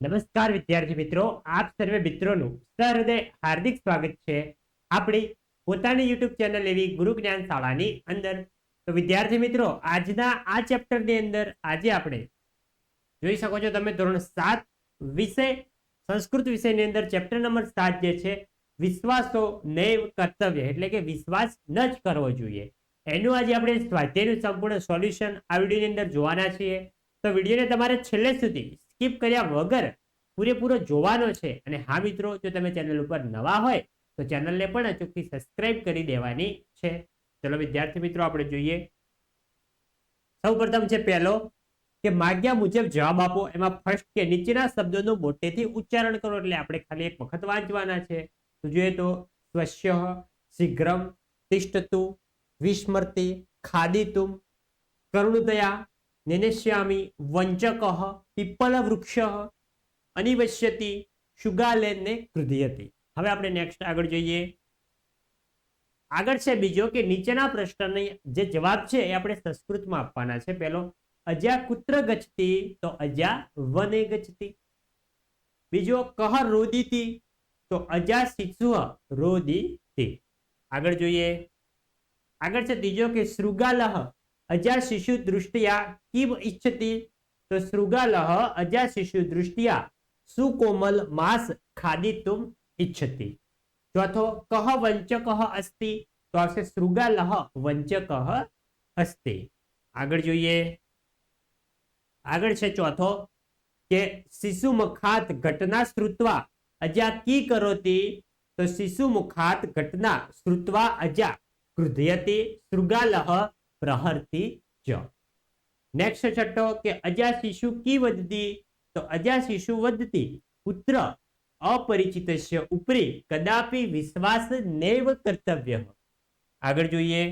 નમસ્કાર વિદ્યાર્થી મિત્રો, આપ સર્વે મિત્રોનું સહૃદય હાર્દિક સ્વાગત છે. આપણી પોતાની યુટ્યુબ ચેનલ એવી ગુરુ જ્ઞાન શાળાની અંદર. તો વિદ્યાર્થી મિત્રો, આજના આ ચેપ્ટરની અંદર આજે આપણે જોઈ શકો છો તમે ધોરણ સાત વિષય, સંસ્કૃત વિષયની અંદર ચેપ્ટર નંબર સાત જે છે, વિશ્વાસો નૈવ કર્તવ્ય, એટલે કે વિશ્વાસ ન જ કરવો જોઈએ. એનું આજે આપણે સ્વાધ્યાયનું સંપૂર્ણ સોલ્યુશન આ વિડીયોની અંદર જોવાના છીએ. તો વિડીયોને તમારે છેલ્લે સુધી સ્કીપ કર્યા વગર પૂરેપૂરો જોવાનો છે. અને હા મિત્રો, જો તમે ચેનલ ઉપર નવા હોય, તો ચેનલને પણ અચૂકથી સબસ્ક્રાઇબ કરી દેવાની છે. ચલો વિદ્યાર્થી મિત્રો, આપણે જોઈએ. સૌ છે પહેલો, કે માગ્યા મુજબ જવાબ આપો. એમાં ફર્સ્ટ કે નીચેના શબ્દોનું મોટેથી ઉચ્ચારણ કરો, એટલે આપણે ખાલી એક વખત વાંચવાના છે. તો જોઈએ તો સ્વશ્ય શીઘ્રમ તિષ્ઠતુ વિસ્મૃતિ ખાદિતુમ કરુણતયા નિનેશ્યામી વંચક પીપલ વૃક્ષ અનિવશ્યતી શુગાલેનને કૃધિયતી હવે આપણે નેક્સ્ટ આગળ જોઈએ. આગળ છે બીજો કે નીચેના પ્રશ્નની જે જવાબ છે એ આપણે સંસ્કૃતમાં આપવાના છે. પેલો અજ્યા કુત્ર ગચતી તો અજ્યા વને ગચતી બીજો, કહ રોદીતી તો અજા શિશુ રોદીતી. આગળ જોઈએ. આગળ છે ત્રીજો કે શૃગાલહ અજા શિશુ દૃષ્ટિયા કિમ ઈચ્છતી તો શૃગાલહ અજા શિશુ દૃષ્ટિયા સુકોમલ માસ ખાદિતુમ ઈચ્છતી ચોથો કહ વંચક અસ્તિ તો આવશે શૃગાલહ વંચક અસ્તિ આગળ જોઈએ આગળ છે ચોથો કે શિશુ મુખાત ઘટના શ્રુત્વા અજા કી કરોતી તો શિશુ મુખાત ઘટના શ્રુત્વા અજા ક્રુધ્યતિ શૃગાલહ પ્રહરતી જ. નેક્સ્ટ છઠ્ઠો કે અજા શિશુ કી વધતી? તો અજા શિશુ વદતી પુત્ર, અપરિચિતસ્ય ઉપરી કદાપી વિશ્વાસ નૈવ કર્તવ્ય. આગળ જોઈએ.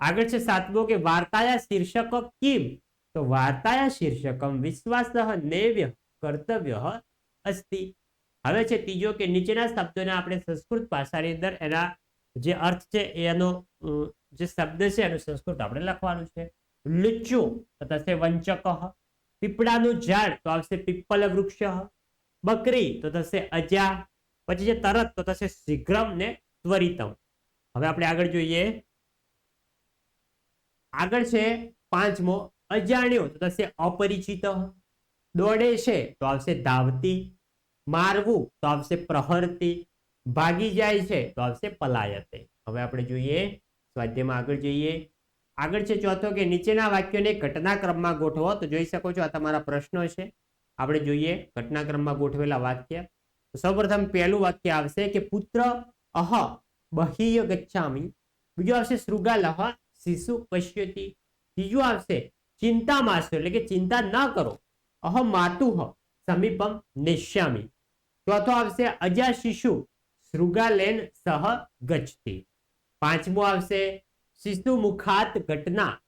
આગળ છે સાતમો કે વાર્તાયા શીર્ષક કિમ? તો વાર્તાયા શીર્ષકમ વિશ્વાસ નૈવ્ય કર્તવ્ય અસ્તિ. હવે છે ત્રીજો કે નીચેના શબ્દોને આપણે સંસ્કૃત ભાષાની અંદર એના જે અર્થ છે એનો જે શબ્દ છે એનું સંસ્કૃત આપણે લખવાનું છે. લુચ્ચુ, તો થશે વંચક. પીપળાનું ઝાડ, તો આવશે પીપલ વૃક્ષ. બકરી, તો થશે અજા. પછી જે તરત, તો થશે શીઘ્રમ ને ત્વરિતમ. હવે આપણે આગળ જોઈએ. આગળ છે પાંચમો, અજાણ્યો, તો થશે અપરિચિત. દોડે છે, તો આવશે ધાવતી. મારવું, તો આવશે પ્રહરતી. ભાગી જાય છે, તો આવશે પલાયતે. હવે આપણે જોઈએ સ્વાધ્યાયમાં આગળ જઈએ. આગળ છે ચોથો કે નીચેના વાક્યોને ઘટનાક્રમમાં ગોઠવો. તો જોઈ શકો છો આ તમારા પ્રશ્નો છે. આપણે જોઈએ ઘટનાક્રમમાં ગોઠવેલા વાક્ય. સૌપ્રથમ પહેલું વાક્ય આવશે કે પુત્ર અહ બહિય ગચ્છામી. બીજું આવશે શૃગાલહ શિશુ પશ્યતિ. ત્રીજું આવશે ચિંતા માસો એટલે કે ચિંતા ન કરો. અહ માતુહ સમીપમ નિશ્યામી. ચોથો આવશે અજા શિશુ, શૃગાલેન સહ ગચ્છતી. પાંચમું આવશે. શિશુ મુખાત ઘટના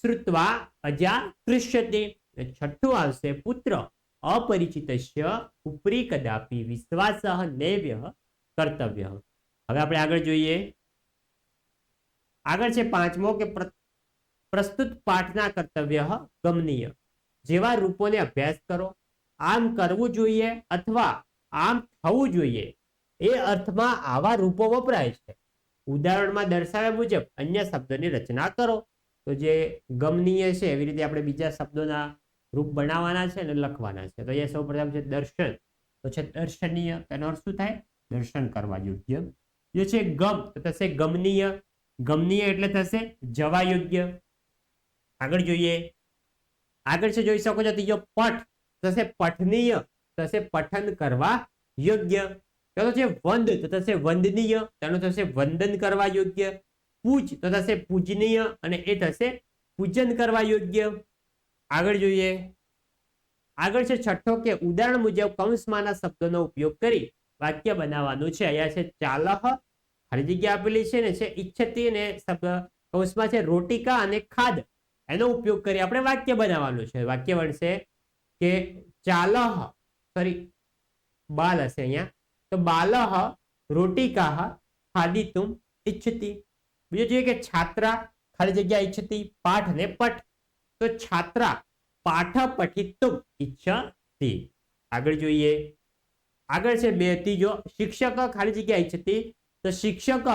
શ્રુત્વા અજા કૃષ્યતે છઠ્ઠું આવશે પુત્ર અપરિચિતસ્ય ઉપરી કદાપી વિશ્વાસ નૈવ્ય કર્તવ્ય. હવે આપણે આગળ જોઈએ. આગળ છે પાંચમો કે પ્રસ્તુત પાઠના કર્તવ્ય ગમનીય. જેવા રૂપોને અભ્યાસ કરો. આમ કરવું જોઈએ અથવા આમ થવું જોઈએ. એ અર્થમાં આવા રૂપો વપરાય છે. ઉદાહરણમાં દર્શાવ્યા મુજબ અન્ય શબ્દની રચના કરો. તો જે ગમનીય છે એવી રીતે આપણે બીજા શબ્દોના રૂપ બનાવવાના છે અને લખવાના છે. તો અહીંયા સૌ પ્રથમ છે દર્શન. તો છે દર્શનીય, તેનો અર્થ શું થાય? દર્શન કરવા યોગ્ય. જે છે ગમ. તો થશે ગમનીય. ગમનીય એટલે થશે જવા યોગ્ય. આગળ જોઈએ. આગળ છે જોઈ શકો છો ત્રીજો પઠ. થશે પઠનીય. થશે પઠન કરવા યોગ્ય. પેલો છે વંદ, તો થશે વંદનીય, તેનો થશે વંદન કરવા યોગ્ય, પૂજ, તો થશે પૂજનીય, અને એ થશે પૂજન કરવા યોગ્ય. આગળ જોઈએ. આગળ છે છઠ્ઠો કે ઉદાહરણ મુજબ કૌંસમાંના શબ્દોનો ઉપયોગ કરી વાક્ય બનાવવાનું છે. અહીંયા છે ચાલહ ખાલી જગ્યા આપેલી છે ને, છે ઈચ્છતી ને શબ્દ. કૌંસમાં છે રોટિકા અને ખાદ. એનો ઉપયોગ કરી આપણે વાક્ય બનાવવાનું છે. વાક્ય બનશે કે ચાલહ સોરી બાલ હશે અહીંયા. તો બાલહ રોટિકા ખાદિતુમ ઈચ્છતી બીજું જોઈએ કે છાત્રા ખાલી જગ્યા ઈચ્છતી પાઠ ને પઠ. તો છાત્રા પાઠ પઠિતુમ ઈચ્છતી આગળ જોઈએ. આગળ છે બે, ત્રીજો, શિક્ષક ખાલી જગ્યા ઈચ્છતી તો શિક્ષક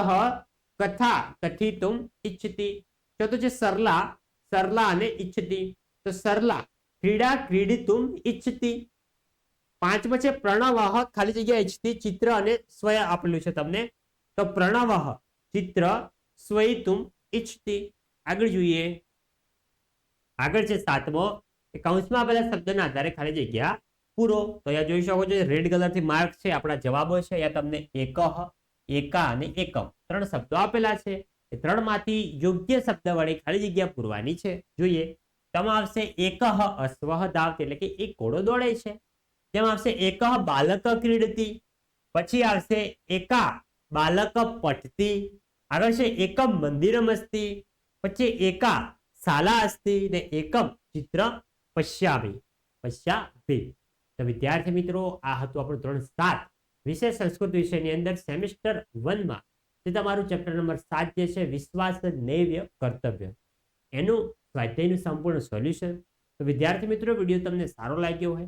કથા કથિતુમ ઈચ્છતી ચોથું છે સરલા સરલા અને ઈચ્છતી તો સરલા ક્રીડા ક્રીડિતુમ ઈચ્છતી પાંચમો છે પ્રણવાહ ખાલી જગ્યા ઈચ્છતી ચિત્ર અને સ્વય આપેલું છે તમને. તો પ્રણવાહ ચિત્ર સ્વયતુમ ઈચ્છતી. આગળ જોઈએ. આગળ છે સાતમો. એ કૌંસમાં આપેલા શબ્દના આધારે ખાલી જગ્યા પૂરો. તો અહીંયા જોઈ શકો છો રેડ કલરથી માર્ક છે, આપણા જવાબો છે. અહીંયા તમને એકહ એકા અને એકમ ત્રણ શબ્દો આપેલા છે. એ ત્રણમાંથી યોગ્ય શબ્દ વડે ખાલી જગ્યા પૂરવાની છે. જોઈએ. તેમાં આવશે એકહ અશ્વહ ધાવતી, એટલે કે એક ઘોડો દોડે છે. તેમાં આવશે? એક બાલક ક્રીડતી, પછી આવશે એકા બાલક પઠતી આગળ છે એકમ મંદિરમ અસ્તિ પછી એકા શાલા અસ્તિ ને એકમ ચિત્ર પશ્યામી પશ્યાભી તો વિદ્યાર્થી મિત્રો, આ હતું આપણું ધોરણ સાત. વિષય સંસ્કૃત વિષયની અંદર સેમિસ્ટર વનમાં જે તમારું ચેપ્ટર નંબર સાત જે છે, વિશ્વાસ નૈવ્ય કર્તવ્ય. એનું સ્વાધ્યાયનું સંપૂર્ણ સોલ્યુશન. તો વિદ્યાર્થી મિત્રો, વીડિયો તમને સારો લાગ્યો હોય